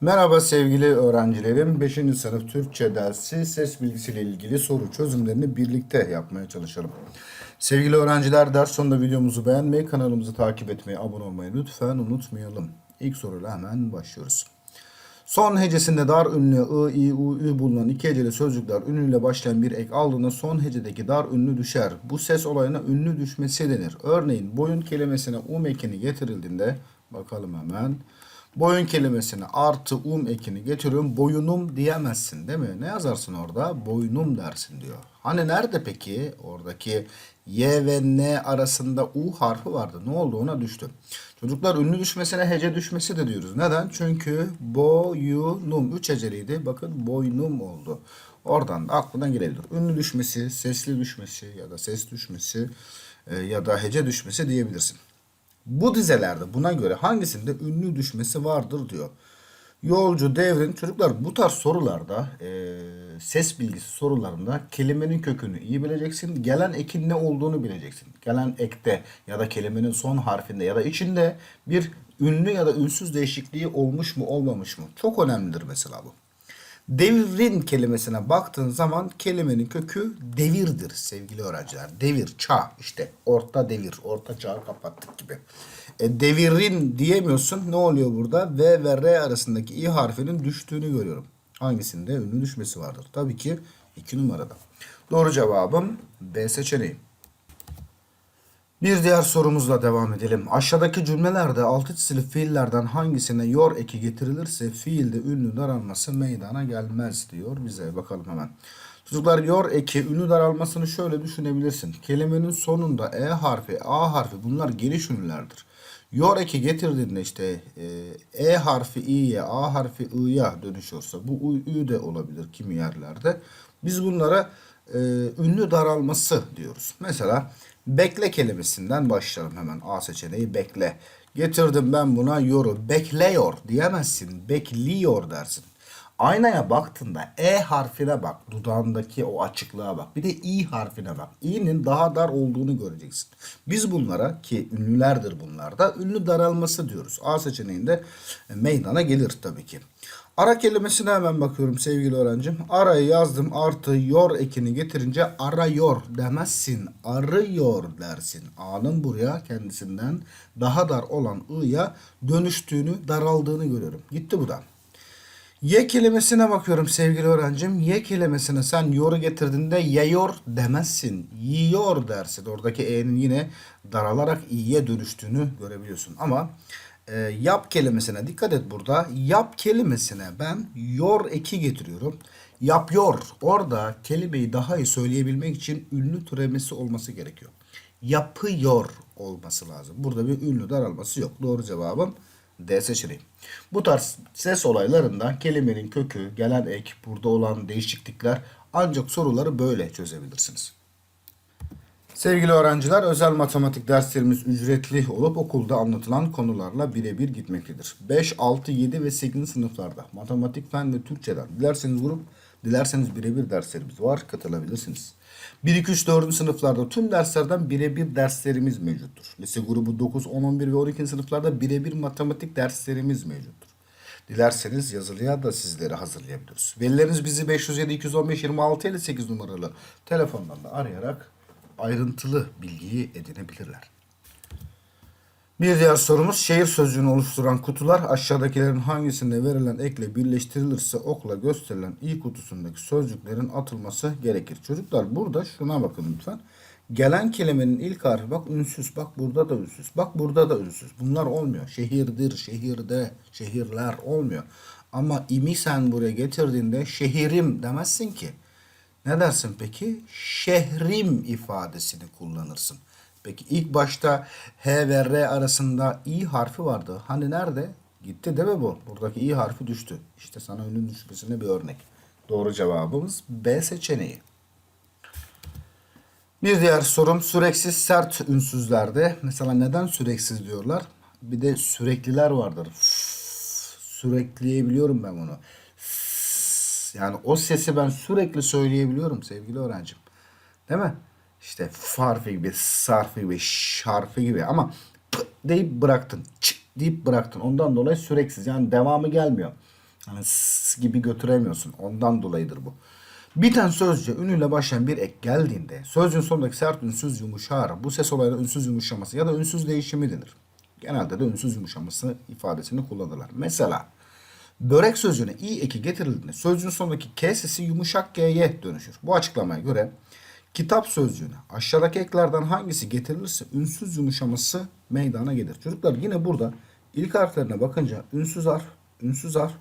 Merhaba sevgili öğrencilerim. 5. sınıf Türkçe dersi ses bilgisiyle ilgili soru çözümlerini birlikte yapmaya çalışalım. Sevgili öğrenciler ders sonunda videomuzu beğenmeyi, kanalımızı takip etmeyi, abone olmayı lütfen unutmayalım. İlk soruyla hemen başlıyoruz. Son hecesinde dar ünlü ı, i, u, ü bulunan iki heceli sözcükler ünlüyle başlayan bir ek aldığında son hecedeki dar ünlü düşer. Bu ses olayına ünlü düşmesi denir. Örneğin boyun kelimesine um ekini getirildiğinde bakalım hemen. Boyun kelimesine artı um ekini getiriyorum. Boyunum diyemezsin değil mi? Ne yazarsın orada? Boynum dersin diyor. Hani nerede peki? Oradaki Y ve N arasında U harfi vardı. Ne oldu? Ona düştü. Çocuklar ünlü düşmesine hece düşmesi de diyoruz. Neden? Çünkü boyunum. Üç heceliydi. Bakın boynum oldu. Oradan da aklına gelebilir. Ünlü düşmesi, sesli düşmesi ya da ses düşmesi e, ya da hece düşmesi diyebilirsin. Bu dizelerde buna göre hangisinde ünlü düşmesi vardır diyor. Yolcu, devrin çocuklar bu tarz sorularda e, ses bilgisi sorularında kelimenin kökünü iyi bileceksin. Gelen ekin ne olduğunu bileceksin. Gelen ekte ya da kelimenin son harfinde ya da içinde bir ünlü ya da ünsüz değişikliği olmuş mu olmamış mı? Çok önemlidir mesela bu. Devrin kelimesine baktığın zaman kelimenin kökü devirdir sevgili öğrenciler. Devir, çağ işte orta devir, orta çağı kapattık gibi. E, devirin diyemiyorsun. Ne oluyor burada? V ve R arasındaki i harfinin düştüğünü görüyorum. Hangisinde ünlü düşmesi vardır? Tabii ki 2 numarada. Doğru cevabım B seçeneği. Bir diğer sorumuzla devam edelim. Aşağıdaki cümlelerde altı çizili fiillerden hangisine yor eki getirilirse fiilde ünlü daralması meydana gelmez diyor bize. Bakalım hemen. Çocuklar yor eki ünlü daralmasını şöyle düşünebilirsin. Kelimenin sonunda e harfi, a harfi bunlar geniş ünlülerdir. Yor eki getirdiğinde işte e, e harfi i'ye, a harfi i'ya dönüşüyorsa bu ü de olabilir kimi yerlerde. Biz bunlara e, ünlü daralması diyoruz. Mesela bekle kelimesinden başlayalım hemen. A seçeneği bekle. Getirdim ben buna yoru. Bekliyor diyemezsin. Bekliyor dersin. Aynaya baktığında E harfine bak. Dudağındaki o açıklığa bak. Bir de İ harfine bak. İ'nin daha dar olduğunu göreceksin. Biz bunlara ki ünlülerdir bunlar da ünlü daralması diyoruz. A seçeneğinde meydana gelir tabii ki. Ara kelimesine hemen bakıyorum sevgili öğrencim. Arayı yazdım artı yor ekini getirince arıyor demezsin. Arıyor dersin. A'nın buraya kendisinden daha dar olan I'ya dönüştüğünü, daraldığını görüyorum. Gitti bu da. Y kelimesine bakıyorum sevgili öğrencim. Y kelimesine sen yoru getirdiğinde yiyor demezsin. Yiyor dersin. Oradaki E'nin yine daralarak i'ye dönüştüğünü görebiliyorsun. Ama e, yap kelimesine dikkat et burada. Yap kelimesine ben yor eki getiriyorum. Yapıyor. Orada kelimeyi daha iyi söyleyebilmek için ünlü türemesi olması gerekiyor. Yapıyor olması lazım. Burada bir ünlü daralması yok. Doğru cevabım D seçeneği. Bu tarz ses olaylarında kelimenin kökü, gelen ek, burada olan değişiklikler ancak soruları böyle çözebilirsiniz. Sevgili öğrenciler, özel matematik derslerimiz ücretli olup okulda anlatılan konularla birebir gitmektedir. 5, 6, 7 ve 8. sınıflarda matematik, fen ve Türkçeden dilerseniz grup, dilerseniz birebir derslerimiz var, katılabilirsiniz. 1, 2, 3, 4. sınıflarda tüm derslerden birebir derslerimiz mevcuttur. Lise grubu 9, 10, 11 ve 12. sınıflarda birebir matematik derslerimiz mevcuttur. Dilerseniz yazılıya da sizleri hazırlayabiliriz. Velileriniz bizi 507 215 26 58 numaralı telefondan da arayarak ayrıntılı bilgiyi edinebilirler. Bir diğer sorumuz şehir sözcüğünü oluşturan kutular aşağıdakilerin hangisinde verilen ekle birleştirilirse okla gösterilen i kutusundaki sözcüklerin atılması gerekir. Çocuklar burada şuna bakın lütfen. Gelen kelimenin ilk harfi bak ünsüz. Bak burada da ünsüz. Bak burada da ünsüz. Bunlar olmuyor. Şehirdir, şehirde, şehirler olmuyor. Ama imi sen buraya getirdiğinde şehirim demezsin ki. Ne dersin peki? Şehrim ifadesini kullanırsın. Peki ilk başta H ve R arasında I harfi vardı. Hani nerede? Gitti değil mi bu? Buradaki I harfi düştü. İşte sana önün düşmesine bir örnek. Doğru cevabımız B seçeneği. Bir diğer sorum süreksiz sert ünsüzlerde. Mesela neden süreksiz diyorlar? Bir de sürekliler vardır. Sürekleyebiliyorum ben bunu. Yani o sesi ben sürekli söyleyebiliyorum sevgili öğrencim. Değil mi? İşte f harfi gibi, s harfi gibi, ş harfi gibi ama p deyip bıraktın, ç deyip bıraktın. Ondan dolayı süreksiz yani devamı gelmiyor. Hani s gibi götüremiyorsun. Ondan dolayıdır bu. Biten sözcüğe ünüyle başlayan bir ek geldiğinde sözcüğün sonundaki sert ünsüz yumuşar. Bu ses olayına ünsüz yumuşaması ya da ünsüz değişimi denir. Genelde de ünsüz yumuşaması ifadesini kullanırlar. Mesela börek sözcüğüne i eki getirildiğinde sözcüğün sonundaki k sesi yumuşak g'ye dönüşür. Bu açıklamaya göre kitap sözcüğüne aşağıdaki eklerden hangisi getirilirse ünsüz yumuşaması meydana gelir. Çocuklar yine burada ilk harflerine bakınca ünsüz harf, ünsüz harf,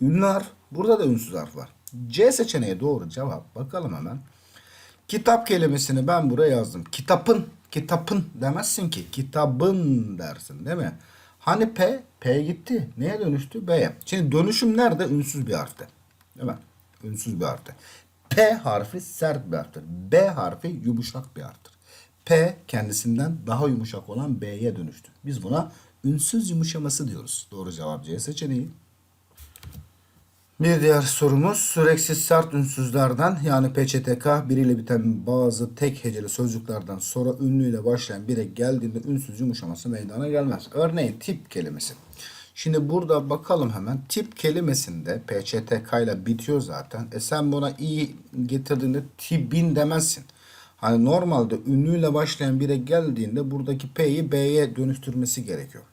ünlü harf, burada da ünsüz harf var. C seçeneği doğru cevap. Bakalım hemen. Kitap kelimesini ben buraya yazdım. Kitapın, kitapın demezsin ki. Kitabın dersin değil mi? Hani P, P gitti. Neye dönüştü? B'ye. Şimdi dönüşüm nerede? Ünsüz bir harfte. Değil mi? Ünsüz bir harfte. P harfi sert bir harftir. B harfi yumuşak bir harftir. P kendisinden daha yumuşak olan B'ye dönüştü. Biz buna ünsüz yumuşaması diyoruz. Doğru cevap C seçeneği. Bir diğer sorumuz süreksiz sert ünsüzlerden yani PÇTK biriyle biten bazı tek heceli sözcüklerden sonra ünlüyle başlayan bire geldiğinde ünsüz yumuşaması meydana gelmez. Örneğin tip kelimesi. Şimdi burada bakalım hemen tip kelimesinde PÇTK ile bitiyor zaten. E sen buna i getirdiğinde tipin demezsin. Hani normalde ünlüyle başlayan bire geldiğinde buradaki P'yi B'ye dönüştürmesi gerekiyor.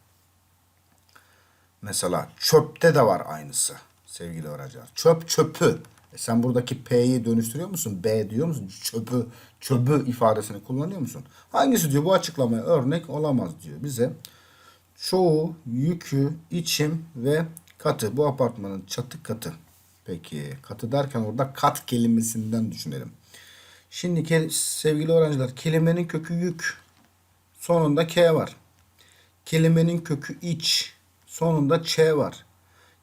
Mesela çöpte de var aynısı sevgili öğrenciler. Çöp çöpü. E sen buradaki P'yi dönüştürüyor musun? B diyor musun? Çöpü, çöpü ifadesini kullanıyor musun? Hangisi diyor bu açıklamaya örnek olamaz diyor bize. Çoğu, yükü, içim ve katı. Bu apartmanın çatı katı. Peki katı derken orada kat kelimesinden düşünelim. Şimdi sevgili öğrenciler kelimenin kökü yük. Sonunda K var. Kelimenin kökü iç. Sonunda Ç var.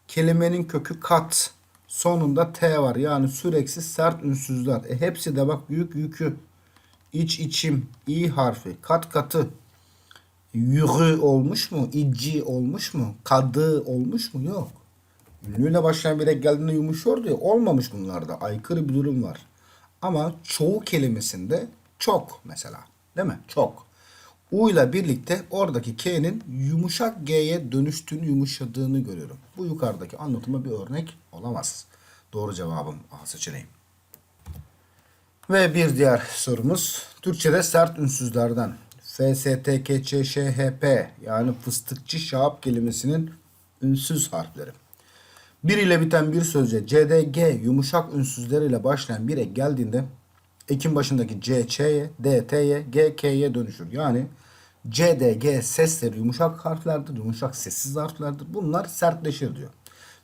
Kelimenin kökü kat. Sonunda T var. Yani süreksiz sert ünsüzler. E hepsi de bak yük yükü. İç içim. i harfi. Kat katı. Yürü olmuş mu? İci olmuş mu? Kadı olmuş mu? Yok. Ünlüyle başlayan bir ek geldiğinde yumuşuyor diyor. Olmamış bunlarda. Aykırı bir durum var. Ama çoğu kelimesinde çok mesela. Değil mi? Çok. U ile birlikte oradaki K'nin yumuşak G'ye dönüştüğünü, yumuşadığını görüyorum. Bu yukarıdaki anlatıma bir örnek olamaz. Doğru cevabım A seçeneği. Ve bir diğer sorumuz. Türkçe'de sert ünsüzlerden F, S, T, K, Ç, Ş, H, P yani fıstıkçı şahap kelimesinin ünsüz harfleri. Bir ile biten bir sözce C, D, G yumuşak ünsüzleriyle başlayan bir ek geldiğinde ekin başındaki C, Ç'ye, D, T'ye, G, K'ye dönüşür. Yani C, D, G sesleri yumuşak harflerdir, yumuşak sessiz harflerdir. Bunlar sertleşir diyor.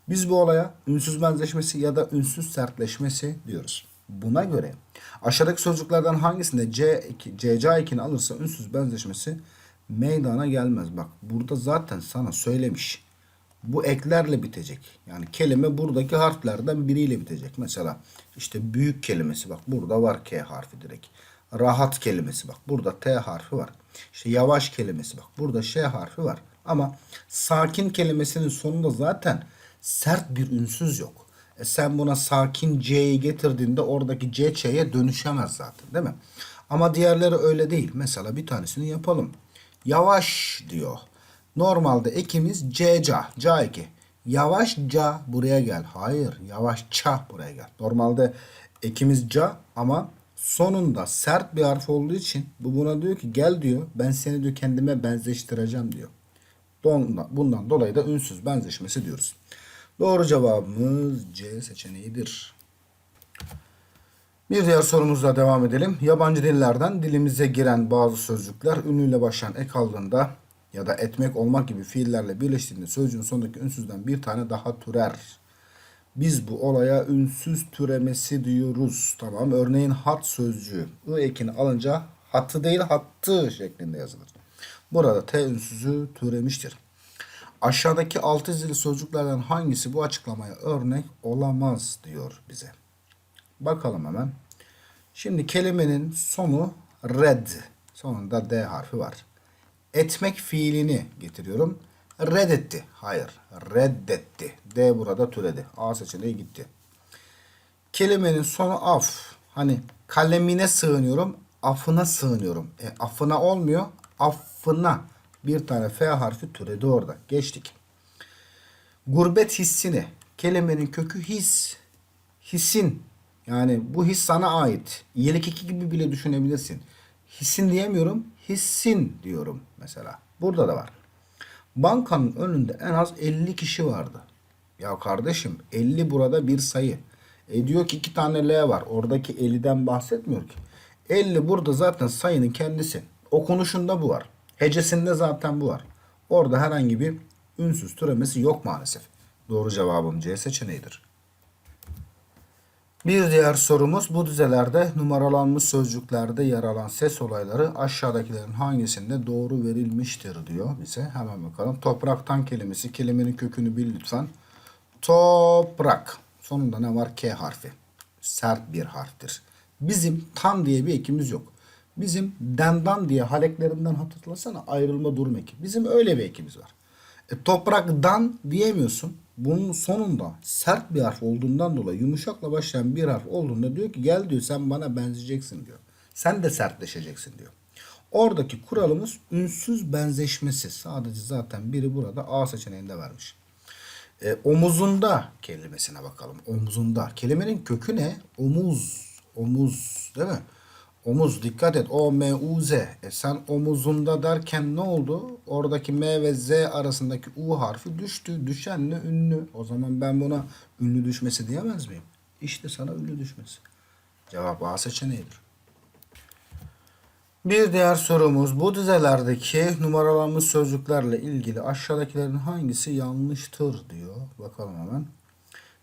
Biz bu olaya ünsüz benzeşmesi ya da ünsüz sertleşmesi diyoruz. Buna göre aşağıdaki sözcüklerden hangisinde C, CC ekini alırsa ünsüz benzeşmesi meydana gelmez. Bak burada zaten sana söylemiş. Bu eklerle bitecek. Yani kelime buradaki harflerden biriyle bitecek. Mesela işte büyük kelimesi bak burada var K harfi direkt. Rahat kelimesi bak burada T harfi var. İşte yavaş kelimesi bak burada Ş harfi var. Ama sakin kelimesinin sonunda zaten sert bir ünsüz yok. E sen buna sakin C'yi getirdiğinde oradaki C Ç'ye dönüşemez zaten değil mi? Ama diğerleri öyle değil. Mesela bir tanesini yapalım. Yavaş diyor. Normalde ekimiz CCA. Ca eki. Yavaşça buraya gel. Hayır. Yavaşça buraya gel. Normalde ekimiz ca ama sonunda sert bir harf olduğu için bu buna diyor ki gel diyor. Ben seni diyor kendime benzeştireceğim diyor. Bundan dolayı da ünsüz benzeşmesi diyoruz. Doğru cevabımız C seçeneğidir. Bir diğer sorumuzla devam edelim. Yabancı dillerden dilimize giren bazı sözcükler ünlüyle başlayan ek aldığında ya da etmek olmak gibi fiillerle birleştiğinde sözcüğün sonundaki ünsüzden bir tane daha türer. Biz bu olaya ünsüz türemesi diyoruz. Tamam. Örneğin hat sözcüğü. I ekini alınca hatı değil hattı şeklinde yazılır. Burada T ünsüzü türemiştir. Aşağıdaki altı zili sözcüklerden hangisi bu açıklamaya örnek olamaz diyor bize. Bakalım hemen. Şimdi kelimenin sonu red. Sonunda D harfi var. Etmek fiilini getiriyorum. Reddetti. Hayır. Reddetti. D burada türedi. A seçeneği gitti. Kelimenin sonu af. Hani kalemine sığınıyorum. Afına sığınıyorum. E, afına olmuyor. Affına. Bir tane F harfi türedi orada. Geçtik. Gurbet hissini Kelimenin kökü his. Hisin. Yani bu his sana ait. İyilik iki gibi bile düşünebilirsin. Hissin diyemiyorum. Hissin diyorum mesela. Burada da var. Bankanın önünde en az 50 kişi vardı. Ya kardeşim 50 burada bir sayı. E diyor ki iki tane L var. Oradaki 50'den bahsetmiyor ki. 50 burada zaten sayının kendisi. Okunuşunda bu var. Hecesinde zaten bu var. Orada herhangi bir ünsüz türemesi yok maalesef. Doğru cevabım C seçeneğidir. Bir diğer sorumuz bu dizelerde numaralanmış sözcüklerde yer alan ses olayları aşağıdakilerin hangisinde doğru verilmiştir diyor bize. Hemen bakalım. Topraktan kelimesi kelimenin kökünü bil lütfen. Toprak. Sonunda ne var? K harfi. Sert bir harftir. Bizim tan diye bir ekimiz yok. Bizim dendan diye haleklerinden hatırlasana ayrılma durum eki. Bizim öyle bir ekimiz var. E, topraktan diyemiyorsun. Bunun sonunda sert bir harf olduğundan dolayı yumuşakla başlayan bir harf olduğunda diyor ki gel diyor sen bana benzeyeceksin diyor. Sen de sertleşeceksin diyor. Oradaki kuralımız ünsüz benzeşmesi. Sadece zaten biri burada A seçeneğinde vermiş. E, omuzunda kelimesine bakalım. Omuzunda. Kelimenin kökü ne? Omuz. Omuz değil mi? Omuz dikkat et. O M U Z. E sen omuzunda derken ne oldu? Oradaki M ve Z arasındaki U harfi düştü. Düşenle ünlü. O zaman ben buna ünlü düşmesi diyemez miyim? İşte sana ünlü düşmesi. Cevap A seçeneğidir. Bir diğer sorumuz bu dizelerdeki numaralanmış sözcüklerle ilgili aşağıdakilerin hangisi yanlıştır diyor. Bakalım hemen.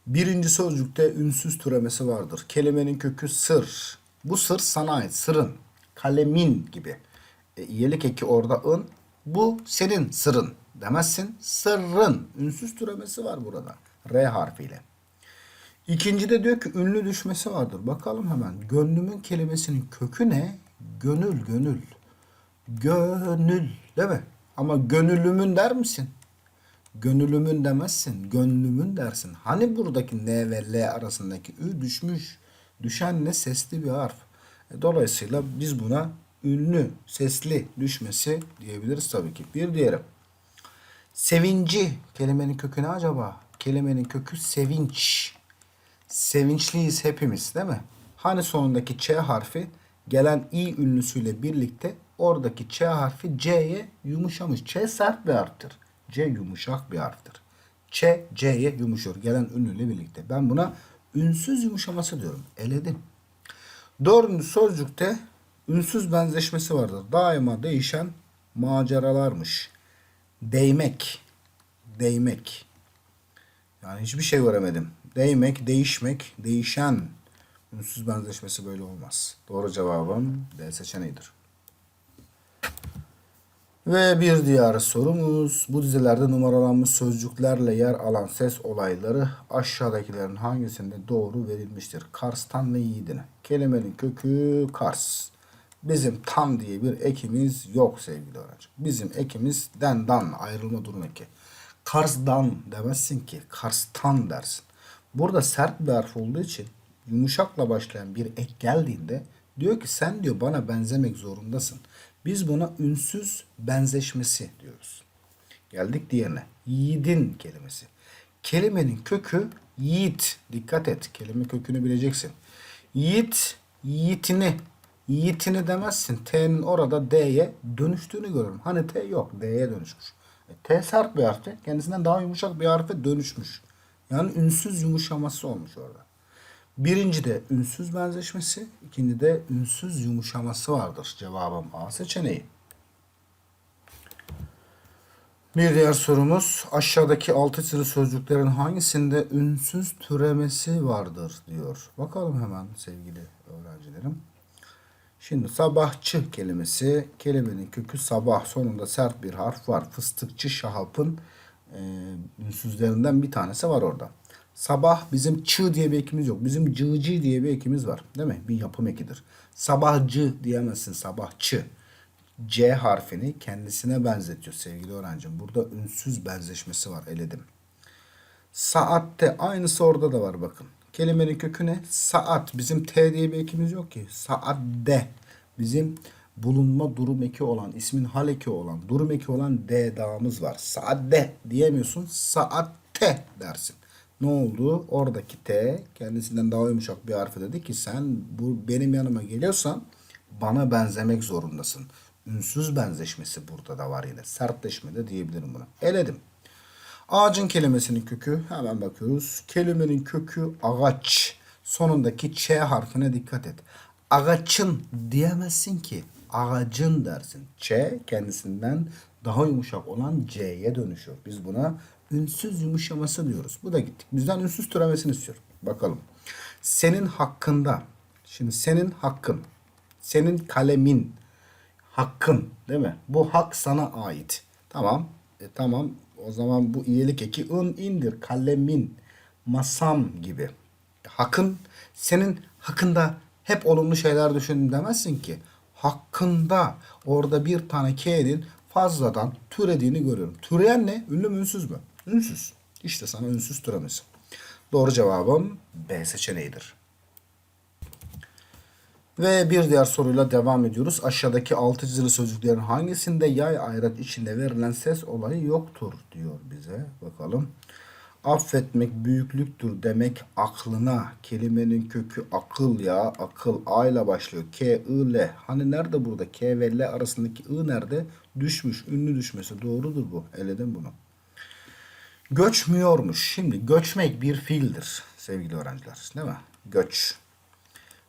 Birinci sözcükte ünsüz türemesi vardır. Kelimenin kökü sır. Bu sır sana ait. Sırın. Kalemin gibi. E, iyilik eki orada ın. Bu senin sırın demezsin. Sırrın. Ünsüz türemesi var burada. R harfiyle. İkincide diyor ki ünlü düşmesi vardır. Bakalım hemen. Gönlümün kelimesinin kökü ne? Gönül, gönül. Gönül, değil mi? Ama gönülümün der misin? Gönülümün demezsin. Gönlümün dersin. Hani buradaki N ve L arasındaki Ü düşmüş. Düşen ne? Sesli bir harf. E, Dolayısıyla biz buna ünlü, sesli düşmesi diyebiliriz tabii ki. Bir diğeri. Sevinci kelimenin kökü ne acaba? Kelimenin kökü sevinç. Sevinçliyiz hepimiz değil mi? Hani sonundaki Ç harfi gelen i ünlüsüyle birlikte oradaki Ç harfi C'ye yumuşamış. Ç sert bir harftir. C yumuşak bir harftir. Ç C'ye yumuşur gelen ünlüyle birlikte. Ben buna ünsüz yumuşaması diyorum. Eledim. Dördüncü sözcükte ünsüz benzeşmesi vardır. Daima değişen maceralarmış. Değmek. Değmek. Yani hiçbir şey göremedim. Değmek, değişmek, değişen. Ünsüz benzeşmesi böyle olmaz. Doğru cevabım D seçeneğidir. Ve bir diğer sorumuz. Bu dizilerde numaralanmış sözcüklerle yer alan ses olayları aşağıdakilerin hangisinde doğru verilmiştir? Kars'tan ve yiğidine. Kelimenin kökü Kars. Bizim tam diye bir ekimiz yok sevgili öğrenci. Bizim ekimiz dendan ayrılma durum eki. Kars'dan demezsin ki. Kars'tan dersin. Burada sert bir harf olduğu için yumuşakla başlayan bir ek geldiğinde diyor ki sen diyor bana benzemek zorundasın. Biz buna ünsüz benzeşmesi diyoruz. Geldik diğerine. Yiğidin kelimesi. Kelimenin kökü yiğit. Dikkat et. Kelime kökünü bileceksin. Yiğit, yiğitini. Yiğitini demezsin. T'nin orada D'ye dönüştüğünü görürüm. Hani T yok. D'ye dönüşmüş. E, T sert bir harfti. Kendisinden daha yumuşak bir harfe dönüşmüş. Yani ünsüz yumuşaması olmuş orada. Birinci de ünsüz benzeşmesi, ikinci de ünsüz yumuşaması vardır. Cevabım A seçeneği. Bir diğer sorumuz aşağıdaki altı çizili sözcüklerin hangisinde ünsüz türemesi vardır diyor. Bakalım hemen sevgili öğrencilerim. Şimdi sabahçı kelimesi kelimenin kökü sabah sonunda sert bir harf var. Fıstıkçı şahapın e, ünsüzlerinden bir tanesi var orada. Sabah bizim çı diye bir ekimiz yok. Bizim cıcı diye bir ekimiz var. Değil mi? Bir yapım ekidir. Sabahcı diyemezsin sabahçı. C harfini kendisine benzetiyor sevgili öğrencim. Burada ünsüz benzeşmesi var eledim. Saatte aynısı orada da var bakın. Kelimenin kökü ne? Saat. Bizim T diye bir ekimiz yok ki. Saatte. Bizim bulunma durum eki olan, ismin hal eki olan, durum eki olan D dağımız var. Saatte diyemiyorsun. Saatte dersin. Ne oldu? Oradaki T kendisinden daha yumuşak bir harfi dedi ki sen bu benim yanıma geliyorsan bana benzemek zorundasın. Ünsüz benzeşmesi burada da var yine. Sertleşme de diyebilirim buna. Eledim. Ağacın kelimesinin kökü hemen bakıyoruz. Kelimenin kökü ağaç. Sonundaki Ç harfine dikkat et. Ağaçın diyemezsin ki. Ağacın dersin. Ç kendisinden daha yumuşak olan C'ye dönüşüyor. Biz buna ünsüz yumuşaması diyoruz. Bu da gittik. Bizden ünsüz türemesini istiyor. Bakalım. Senin hakkında. Şimdi senin hakkın. Senin kalemin. Hakkın değil mi? Bu hak sana ait. Tamam. E, tamam. O zaman bu iyilik eki ın indir. Kalemin. Masam gibi. Hakkın senin hakkında hep olumlu şeyler düşün demezsin ki. Hakkında orada bir tane K'nin fazladan türediğini görüyorum. Türeyen ne? Ünlü mü ünsüz mü? Ünsüz. İşte sana ünsüz türemesi. Doğru cevabım B seçeneğidir. Ve bir diğer soruyla devam ediyoruz. Aşağıdaki altı çizili sözcüklerin hangisinde yay ayrıt içinde verilen ses olayı yoktur diyor bize. Bakalım. Affetmek büyüklüktür demek aklına. Kelimenin kökü akıl ya. Akıl A ile başlıyor. K, I, L. Hani nerede burada? K ve L arasındaki I nerede? Düşmüş. Ünlü düşmesi. Doğrudur bu. Eledim bunu. Göçmüyormuş. Şimdi göçmek bir fiildir sevgili öğrenciler. Değil mi? Göç.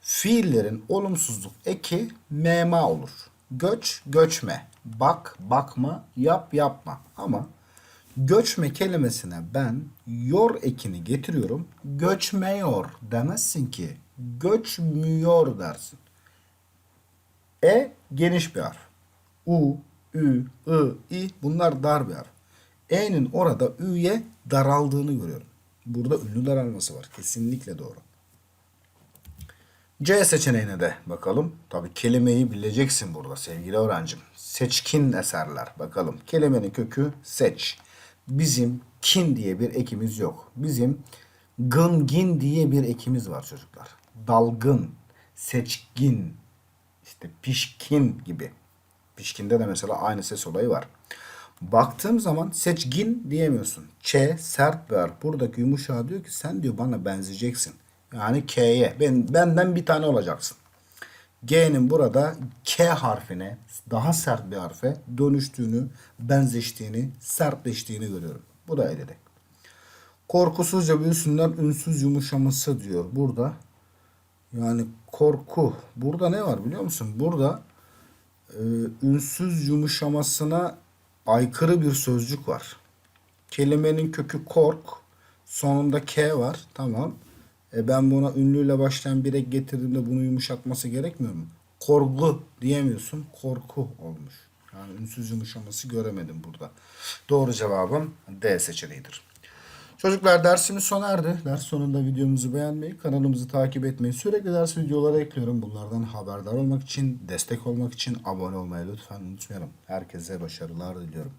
Fiillerin olumsuzluk eki mema olur. Göç, göçme. Bak, bakma, yap, yapma. Ama göçme kelimesine ben yor ekini getiriyorum. Göçmüyor demezsin ki. Göçmüyor dersin. E geniş bir harf. U, Ü, I, I bunlar dar bir harf. E'nin orada Ü'ye daraldığını görüyorum. Burada ünlü daralması var. Kesinlikle doğru. C seçeneğine de bakalım. Tabi kelimeyi bileceksin burada sevgili öğrencim. Seçkin eserler. Bakalım. Kelimenin kökü seç. Bizim kin diye bir ekimiz yok. Bizim gıngin diye bir ekimiz var çocuklar. Dalgın, seçkin, işte pişkin gibi. Pişkinde de mesela aynı ses olayı var. Baktığım zaman seçkin diyemiyorsun. Ç sert harf. Buradaki yumuşağı diyor ki sen diyor bana benzeyeceksin. Yani K'ye. Ben, benden bir tane olacaksın. G'nin burada K harfine daha sert bir harfe dönüştüğünü, benzeştiğini, sertleştiğini görüyorum. Bu da elede. Korkusuzca büyüsünler ünsüz yumuşaması diyor burada. Yani korku. Burada ne var biliyor musun? Burada e, ünsüz yumuşamasına aykırı bir sözcük var. Kelimenin kökü kork. Sonunda K var. Tamam. E ben buna ünlüyle başlayan bir ek getirdiğimde bunu yumuşatması gerekmiyor mu? Korku diyemiyorsun. Korku olmuş. Yani ünsüz yumuşaması göremedim burada. Doğru cevabım D seçeneğidir. Çocuklar dersimiz sona erdi. Ders sonunda videomuzu beğenmeyi, kanalımızı takip etmeyi, sürekli ders videoları ekliyorum. Bunlardan haberdar olmak için, destek olmak için abone olmayı lütfen unutmayalım. Herkese başarılar diliyorum.